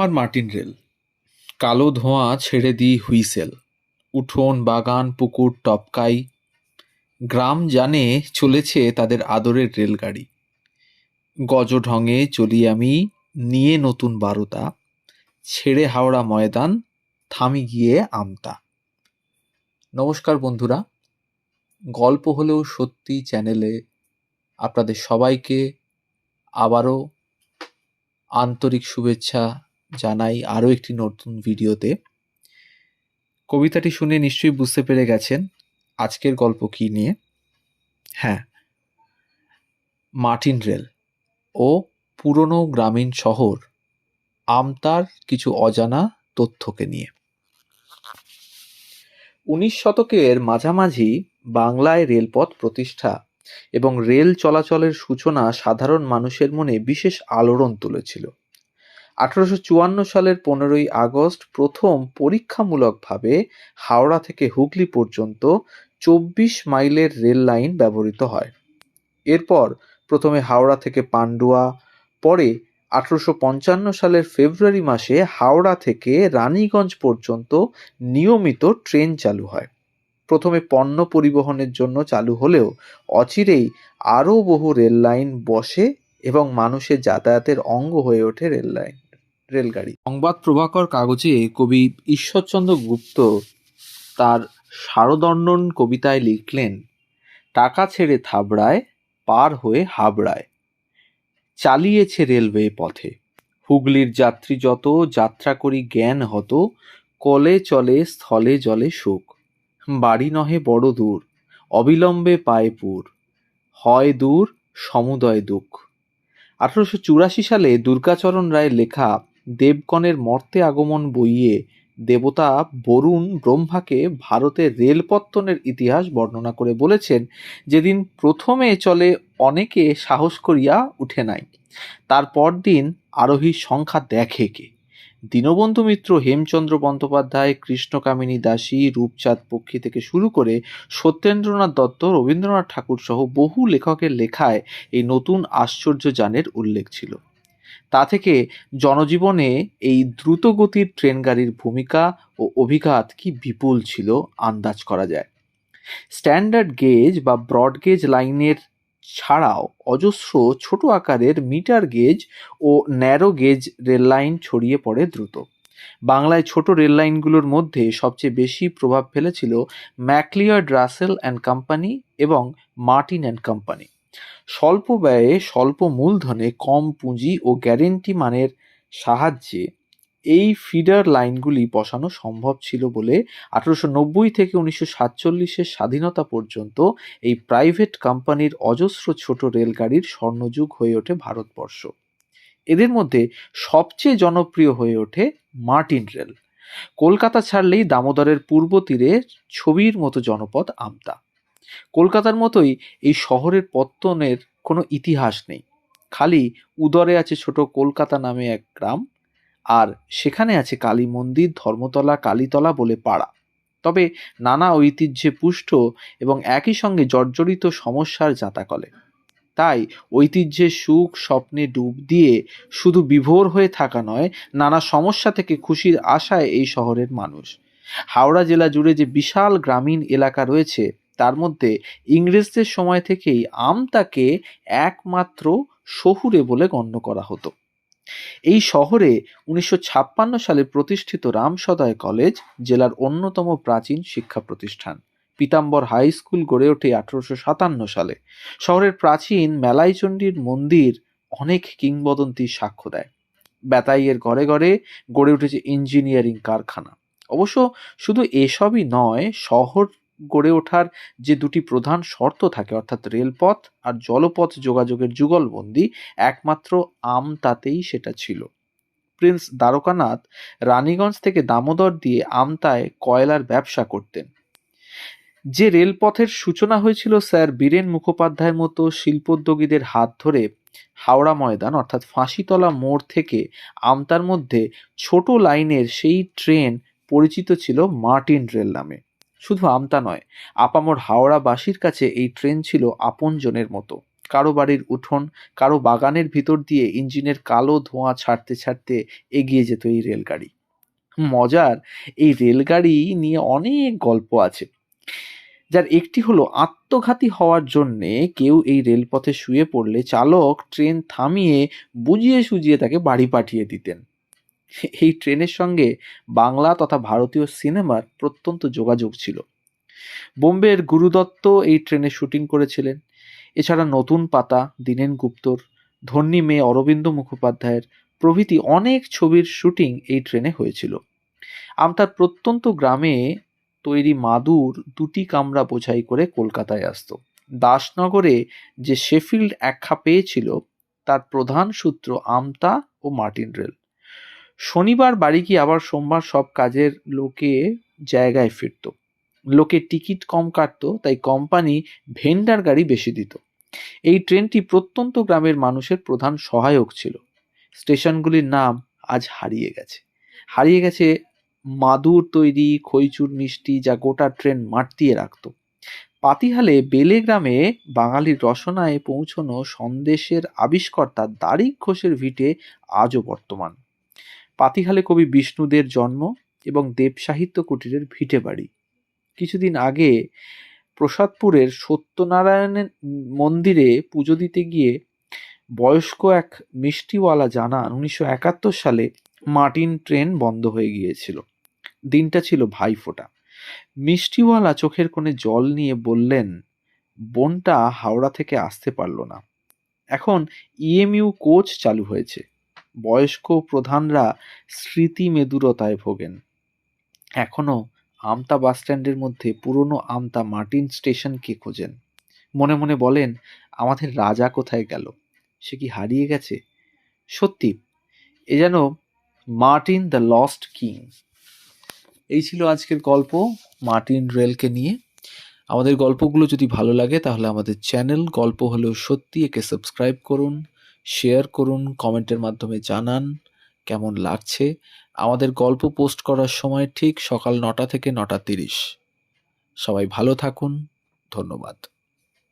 আর Martin rail. কালো ধোঁয়া ছেড়ে দিই হুইসেল। উঠোন, বাগান, পুকুর, টপকাই। গ্রাম জানে চলেছে তাদের আদরের রেলগাড়ি। গজঢঙে চলি আমি, নিয়ে নতুন বারোতা। ছেড়ে হাওড়া ময়দান, থামি গিয়ে আমতা। নমস্কার বন্ধুরা। গল্প হলেও সত্যি চ্যানেলে আপনাদের সবাইকে আবারও আন্তরিক শুভেচ্ছা জানাই আরও একটি নতুন ভিডিওতে। কবিতাটি শুনে নিশ্চয়ই বুঝতে পেরে গেছেন আজকের গল্প কী নিয়ে। হ্যাঁ মার্টিন রেল ও পুরনো গ্রামীণ শহর, আমতার কিছু অজানা তথ্যকে নিয়ে। উনিশ শতকের মাঝামাঝি বাংলায় রেলপথ প্রতিষ্ঠা এবং রেল চলাচলের সূচনা সাধারণ মানুষের মনে বিশেষ আলোড়ন তুলেছিল। আঠারোশো চুয়ান্ন সালের পনেরোই আগস্ট প্রথম পরীক্ষামূলকভাবে হাওড়া থেকে হুগলি পর্যন্ত চব্বিশ মাইলের রেল লাইন ব্যবহৃত হয়। এরপর প্রথমে হাওড়া থেকে পান্ডুয়া, পরে আঠারোশো পঞ্চান্ন সালের ফেব্রুয়ারি মাসে হাওড়া থেকে রানীগঞ্জ পর্যন্ত নিয়মিত ট্রেন চালু হয়। প্রথমে পণ্য পরিবহনের জন্য চালু হলেও অচিরেই আরও বহু রেল লাইন বসে এবং মানুষের যাতায়াতের অঙ্গ হয়ে ওঠে রেল লাইন। রেলগাড়ি। সংবাদ প্রভাকর কাগজে কবি ঈশ্বরচন্দ্র গুপ্ত তার শারদণ্ডন কবিতায় লিখলেন, টাকা ছেড়ে থাবড়ায়, পার হয়ে হাবড়ায়। চালিয়েছে রেলওয়ে পথে। হুগলির যাত্রী যত, যাত্রা করি জ্ঞান হত। কলে চলে, স্থলে জলে সুখ বাড়ি নহে বড় দূর, অবিলম্বে পায় পুর। হয় দূর, সমুদয় দুঃখ। আঠারোশো চুরাশি সালে দুর্গাচরণ রায়ের লেখা দেবগণের মর্তে আগমন বইয়ে দেবতা বরুণ ব্রহ্মাকে ভারতের রেলপত্তনের ইতিহাস বর্ণনা করে বলেছেন, যেদিন প্রথমে চলে অনেকে সাহস করিয়া উঠে নাই তারপর দিন আরোহীর সংখ্যা দেখে কে? দীনবন্ধু মিত্র হেমচন্দ্র বন্দ্যোপাধ্যায়, কৃষ্ণকামিনী দাসী, রূপচাঁদ পক্ষী থেকে শুরু করে সত্যেন্দ্রনাথ দত্ত, রবীন্দ্রনাথ ঠাকুর সহ বহু লেখকের লেখায় এই নতুন আশ্চর্যযানের উল্লেখ ছিল। তা থেকে জনজীবনে এই দ্রুতগতির ট্রেন গাড়ির ভূমিকা ও অভিঘাত কি বিপুল ছিল আন্দাজ করা যায়। স্ট্যান্ডার্ড গেজ বা ব্রড গেজ লাইনের ছাড়াও অজস্র ছোট আকারের মিটার গেজ ও ন্যারো গেজ রেল লাইন ছড়িয়ে পড়ে দ্রুত। বাংলায় ছোট রেল লাইনগুলোর মধ্যে সবচেয়ে বেশি প্রভাব ফেলেছিল ম্যাকলিয়ার্ড রাসেল অ্যান্ড কোম্পানি এবং মার্টিন অ্যান্ড কোম্পানি। স্বল্প ব্যয়ে স্বল্প মূলধনে কম পুঁজি ও গ্যারেন্টি মানের সাহায্যে এই ফিডার লাইনগুলি বসানো সম্ভব ছিল বলে আঠারোশো নব্বই থেকে উনিশশো সাতচল্লিশের স্বাধীনতা পর্যন্ত এই প্রাইভেট কোম্পানির অজস্র ছোট রেলগাড়ির স্বর্ণযুগ হয়ে ওঠে ভারতবর্ষ। এদের মধ্যে সবচেয়ে জনপ্রিয় হয়ে ওঠে মার্টিন রেল। কলকাতা ছাড়লেই দামোদরের পূর্ব তীরে ছবির মতো জনপদ আমতা। কলকাতার মতোই এই শহরের পত্তনের কোনো ইতিহাস নেই। খালি উদরে আছে ছোট কলকাতা নামে এক গ্রাম, আর সেখানে আছে কালী মন্দির, ধর্মতলা, কালীতলা বলে পাড়া। তবে নানা ঐতিহ্যে পুষ্ট এবং একই সঙ্গে জর্জরিত সমস্যার জাতাকলে তাই ঐতিহ্যের সুখ, স্বপ্নে ডুব দিয়ে শুধু বিভোর হয়ে থাকা নয়, নানা সমস্যা থেকে খুশির আশায় এই শহরের মানুষ। হাওড়া জেলা জুড়ে যে বিশাল গ্রামীণ এলাকা রয়েছে তার মধ্যে ইংরেজদের সময় থেকেই আমতাকে একমাত্র শহুরে বলে গণ্য করা হতো। এই শহরে উনিশশো ছাপ্পান্ন সালে প্রতিষ্ঠিত রামসদয় কলেজ জেলার অন্যতম প্রাচীন শিক্ষা প্রতিষ্ঠান। পিতাম্বর হাই স্কুল গড়ে ওঠে আঠারোশো সাতান্ন সালে। শহরের প্রাচীন মেলাইচণ্ডীর মন্দির অনেক কিংবদন্তির সাক্ষ্য দেয়। বেতাইয়ের ঘরে ঘরে গড়ে উঠেছে ইঞ্জিনিয়ারিং কারখানা। অবশ্য শুধু এসবই নয়, শহর গড়ে ওঠার যে দুটি প্রধান শর্ত থাকে, অর্থাৎ রেলপথ আর জলপথ যোগাযোগের যুগলবন্দি, একমাত্র আমতাতেই সেটা ছিল। প্রিন্স দ্বারকানাথ রানীগঞ্জ থেকে দামোদর দিয়ে আমতায় কয়লার ব্যবসা করতেন। যে রেলপথের সূচনা হয়েছিল স্যার বীরেন মুখোপাধ্যায়ের মতো শিল্পোদ্যোগীদের হাত ধরে হাওড়া ময়দান, অর্থাৎ ফাঁসিতলা মোড় থেকে আমতার মধ্যে ছোট লাইনের সেই ট্রেন পরিচিত ছিল মার্টিন রেল নামে। শুধু আমতা নয়, আপামর হাওড়াবাসীর কাছে এই ট্রেন ছিল আপনজনের মতো। কারও বাড়ির উঠোন, কারও বাগানের ভিতর দিয়ে ইঞ্জিনের কালো ধোঁয়া ছাড়তে ছাড়তে এগিয়ে যেত এই রেলগাড়ি। মজার, এই রেলগাড়ি নিয়ে অনেক গল্প আছে। যার একটি হলো, আত্মঘাতী হওয়ার জন্যে কেউ এই রেলপথে শুয়ে পড়লে চালক ট্রেন থামিয়ে বুঝিয়ে সুজিয়ে তাকে বাড়ি পাঠিয়ে দিতেন। এই ট্রেনের সঙ্গে বাংলা তথা ভারতীয় সিনেমার প্রত্যন্ত যোগাযোগ ছিল। বোম্বের গুরুদত্ত এই ট্রেনে শুটিং করেছিলেন। এছাড়া নতুন পাতা দীনেন গুপ্তর, ধন্যী মেয়ে অরবিন্দ মুখোপাধ্যায়ের প্রভৃতি অনেক ছবির শুটিং এই ট্রেনে হয়েছিল। আমতার প্রত্যন্ত গ্রামে তৈরি মাদুর দুটি কামরা বোঝাই করে কলকাতায় আসতো। দাসনগরে যে শেফিল্ড একখা পেয়েছিল, তার প্রধান সূত্র আমতা ও মার্টিন রেল। শনিবার বাড়ি গিয়ে আবার সোমবার সব কাজের লোকে জায়গায় ফিরত। লোকে টিকিট কম কাটতো, তাই কোম্পানি ভেন্ডার গাড়ি বেশি দিত। এই ট্রেনটি প্রত্যন্ত গ্রামের মানুষের প্রধান সহায়ক ছিল। স্টেশনগুলির নাম আজ হারিয়ে গেছে। হারিয়ে গেছে মাদুর তৈরি, খইচুর মিষ্টি, যা গোটা ট্রেন মাটিয়ে রাখত। পাতিহালে বেলে গ্রামে বাঙালির রসনায় পৌঁছনো সন্দেশের আবিষ্কর্তা দারিক ঘোষের ভিটে আজও বর্তমান। পাতিহালে কবি বিষ্ণুদের জন্ম এবং দেব সাহিত্য কুটিরের ভিটে বাড়ি। কিছুদিন আগে প্রসাদপুরের সত্যনারায়ণের মন্দিরে পুজো দিতে গিয়ে বয়স্ক এক মিষ্টিওয়ালা জানান, উনিশশো একাত্তর সালে মার্টিন ট্রেন বন্ধ হয়ে গিয়েছিল। দিনটা ছিল ভাইফোঁটা। মিষ্টিওয়ালা চোখের কোণে জল নিয়ে বললেন, বোনটা হাওড়া থেকে আসতে পারল না। এখন ইএমইউ কোচ চালু হয়েছে। বয়স্ক প্রধানরা স্মৃতি মেদুরতায় ভোগেন। এখনও আমতা বাসস্ট্যান্ডের মধ্যে পুরনো আমতা মার্টিন স্টেশনকে খোঁজেন? মনে মনে বলেন, আমাদের রাজা কোথায় গেল? সে কি হারিয়ে গেছে? সত্যি, এ যেন মার্টিন দ্য লস্ট কিং। এই ছিল আজকের গল্প মার্টিন রেলকে নিয়ে। আমাদের গল্পগুলো যদি ভালো লাগে, তাহলে আমাদের চ্যানেল গল্প হলেও সত্যি একে সাবস্ক্রাইব করুন। শেয়ার করুন কমেন্টের মাধ্যমে জানান কেমন লাগছে। আমাদের গল্প পোস্ট করার সময় ঠিক সকাল নটা থেকে নটা তিরিশ। সবাই ভালো থাকুন, ধন্যবাদ।